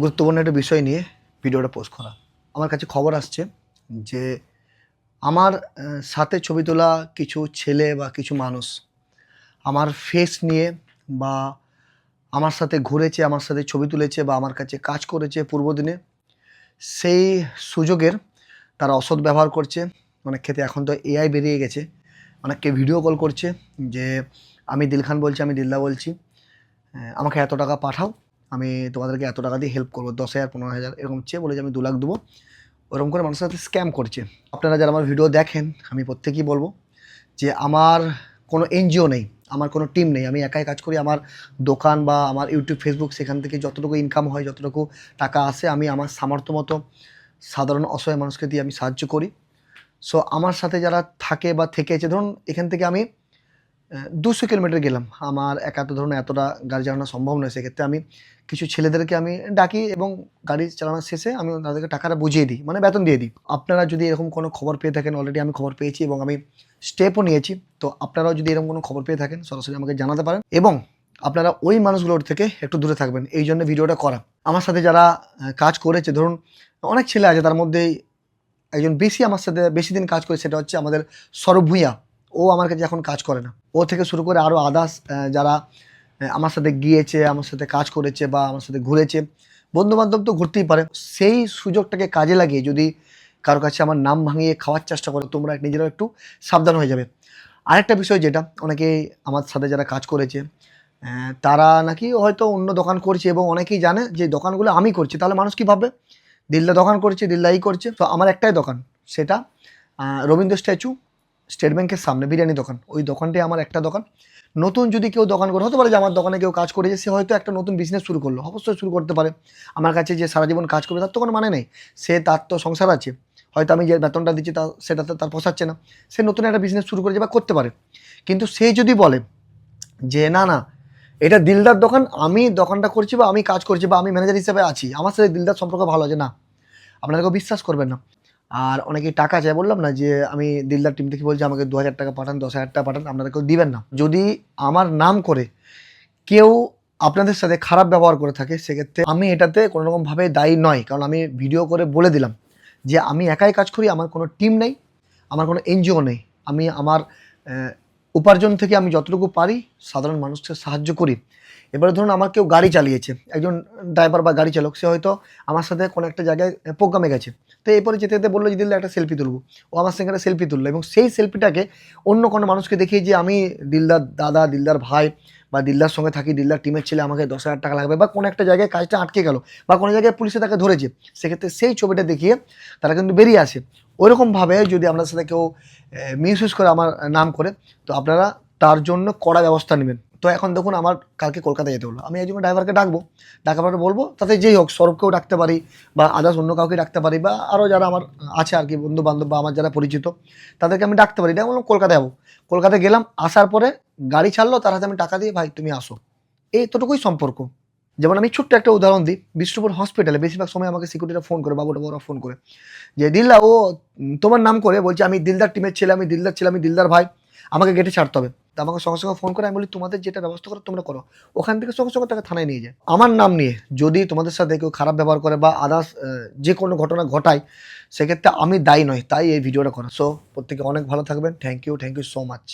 গুরুত্বপূর্ণ একটা বিষয় নিয়ে ভিডিওটা পোস্ট করা। আমার কাছে খবর আসছে যে আমার সাথে ছবি তোলা কিছু ছেলে বা কিছু মানুষ আমার ফেস নিয়ে বা আমার সাথে ঘুরেছে, আমার সাথে ছবি তুলেছে বা আমার কাছে কাজ করেছে পূর্বদিনে সেই সুযোগের তারা অসৎ ব্যবহার করছে। অনেক ক্ষেত্রে এখন তো এআই বেরিয়ে গেছে। অনেককে ভিডিও কল করছে যে, আমি দিল খান বলছি, আমি দিলদা বলছি আমাকে এত টাকা পাঠাও। আমি তোমাদেরকে এত টাকা দিয়ে হেল্প করব, দশ হাজার, পনেরো হাজার, এরকম চেয়ে বলে যে আমি দু লাখ দেবো। ওরকম করে মানুষের সাথে স্ক্যাম করছে। আপনারা যারা আমার ভিডিও দেখেন, আমি প্রত্যেকেই বলব যে আমার কোনো এনজিও নেই, আমার কোনো টিম নেই। আমি একাই কাজ করি, আমার দোকান বা আমার ইউটিউব ফেসবুক সেখান থেকে যতটুকু ইনকাম হয়, যতটুকু টাকা আসে, আমি আমার সামর্থ্য মতো সাধারণ অসহায় মানুষকে দিয়ে আমি সাহায্য করি। সো আমার সাথে যারা থাকে বা থেকেছে ধরুন এখান থেকে আমি দুশো কিলোমিটার গেলাম। আমার একা তো ধরুন এতটা গাড়ি চালানো সম্ভব নয়। সেক্ষেত্রে আমি কিছু ছেলেদেরকে আমি ডাকি এবং গাড়ি চালানোর শেষে আমি তাদেরকে টাকাটা বুঝিয়ে দিই মানে বেতন দিয়ে দিই। আপনারা যদি এরকম কোনো খবর পেয়ে থাকেন অলরেডি আমি খবর পেয়েছি এবং আমি স্টেপও নিয়েছি, তো আপনারাও যদি এরকম কোনো খবর পেয়ে থাকেন, সরাসরি আমাকে জানাতে পারেন এবং আপনারা ওই মানুষগুলোর থেকে একটু দূরে থাকবেন। এই জন্য ভিডিওটা করা। আমার সাথে যারা কাজ করেছে, ধরুন অনেক ছেলে আছে, তার মধ্যেই একজন বেশি আমার সাথে, বেশি দিন কাজ করে, সেটা হচ্ছে আমাদের সৌরভ ভূঁইয়া। ও আমার কাছে এখন কাজ করে না। ও থেকে শুরু করে আরও আদার্স যারা আমার সাথে গিয়েছে, আমার সাথে কাজ করেছে বা আমার সাথে ঘুরেছে বন্ধু বান্ধব তো ঘুরতেই পারে। সেই সুযোগটাকে কাজে লাগিয়ে যদি কারও কাছে আমার নাম ভাঙিয়ে খাওয়ার চেষ্টা করে, তোমরা নিজেরাও একটু সাবধান হয়ে যাবে। আরেকটা বিষয় যেটা অনেকে আমার সাথে যারা কাজ করেছে তারা নাকি হয়তো অন্য দোকান করছে এবং অনেকেই জানে যে দোকানগুলো আমি করছি, তাহলে মানুষ কী ভাববে? দিল্লা দোকান করছে দিল্লা এই করছে। তো আমার একটাই দোকান, সেটা রবীন্দ্র স্ট্যাচু স্টেট ব্যাংকের সামনে বিরিয়ানি দোকান। ওই দোকানটাই আমার একটা দোকান। নতুন যদি কেউ দোকান করে, হতে পারে যে আমার দোকানে কেউ কাজ করেছে, সে হয়তো একটা নতুন বিজনেস শুরু করল। অবশ্যই শুরু করতে পারে। আমার কাছে যে সারা জীবন কাজ করবে, তার তো কোনো মানে নেই। সে, তার তো সংসার আছে। হয়তো আমি যে বেতনটা দিচ্ছি, তা, সেটাতে তার পোষাচ্ছে না। সে নতুন একটা বিজনেস শুরু করেছে বা করতে পারে। কিন্তু সে যদি বলে যে, না না, এটা দিলদার দোকান, আমি দোকানটা করছি বা আমি কাজ করছি বা আমি ম্যানেজার হিসেবে আছি, আমার সাথে দিলদার সম্পর্ক ভালো আছে, না। আপনারা কেউ বিশ্বাস করবেন না। আর অনেকে টাকা চায়, বললাম না যে আমি দিলদার টিম থেকে বলছি, আমাকে দু হাজার টাকা পাঠান, দশ হাজার টাকা পাঠান, আপনারা কেউ দিবেন না। যদি আমার নাম করে কেউ আপনাদের সাথে খারাপ ব্যবহার করে থাকে, সেক্ষেত্রে আমি এটাতে কোনো রকমভাবে দায়ী নয়। কারণ আমি ভিডিও করে বলে দিলাম যে আমি একাই কাজ করি, আমার কোনো টিম নেই, আমার কোনো এনজিও নেই। আমি আমার উপার্জন থেকে আমি যতটুকু পারি সাধারণ মানুষকে সাহায্য করি। এবারে ধরুন আমার কেউ গাড়ি চালিয়েছে, একজন ড্রাইভার বা গাড়ি চালক, সে হয়তো আমার সাথে কোনো একটা জায়গায় প্রোগ্রামে গেছে। তো এরপরে যেতে যেতে বলল যে, দিল্লা একটা সেলফি তুলবো। ও আমার সঙ্গে একটা সেলফি তুললো এবং সেই সেলফিটাকে অন্য কোনো মানুষকে দেখিয়ে যে, আমি দিলদার দাদা, দিলদার ভাই বা দিলদার সঙ্গে থাকি, দিলদার টিমের ছেলে, আমাকে দশ হাজার টাকা লাগবে। বা কোনো একটা জায়গায় কাজটা আটকে গেল বা কোনো জায়গায় পুলিশে তাকে ধরেছে। সেক্ষেত্রে সেই ছবিটা দেখিয়ে তারা কিন্তু বেরিয়ে আসে। ওইরকমভাবে যদি আপনার সাথে কেউ মিসইউজ করে আমার নাম করে, তো আপনারা তার জন্য কড়া ব্যবস্থা নেবেন। তো এখন দেখুন আমার কালকে কলকাতা যেতে হলো। আমি একজন ড্রাইভারকে ডাকবো। ডাকার পরে বলব, তাতে যেই হোক সৌরভকেও ডাকতে পারি বা আদার্স অন্য কাউকে ডাকতে পারি বা আরও যারা আমার আছে আর কি বন্ধু বান্ধব বা আমার যারা পরিচিত, তাদেরকে আমি ডাকতে পারি। ডাক বললাম কলকাতায় যাব। কলকাতায় গেলাম, আসার পরে গাড়ি ছাড়লো, তার হাতে আমি টাকা দিয়ে, ভাই, তুমি আসো। এইতটুকুই সম্পর্ক। যেমন আমি ছোট্ট একটা উদাহরণ দিই, বিষ্ণুপুর হসপিটালে বেশিরভাগ সময় আমাকে সিকিউরিটিরা ফোন করে, বাবুটা বড় ফোন করে। যে দিল্লা ও তোমার নাম করে, বলছে, আমি দিলদার টিমের ছেলে, আমি দিলদার ছেলে, আমি দিলদার ভাই, আমাকে গেটে ছাড়তে হবে। তা আমাকে সঙ্গে সঙ্গে ফোন করে, আমি বলি, তোমাদের যেটা ব্যবস্থা করো, তোমরা করো। ওখান থেকে সঙ্গে সঙ্গে তাকে থানায় নিয়ে যায়। আমার নাম নিয়ে যদি তোমাদের সাথে কেউ খারাপ ব্যবহার করে বা আদার্স যে কোনো ঘটনা ঘটায়, সেক্ষেত্রে আমি দায়ী নয় তাই এই ভিডিওটা করা। সো প্রত্যেকে অনেক ভালো থাকবেন। Thank you thank you so much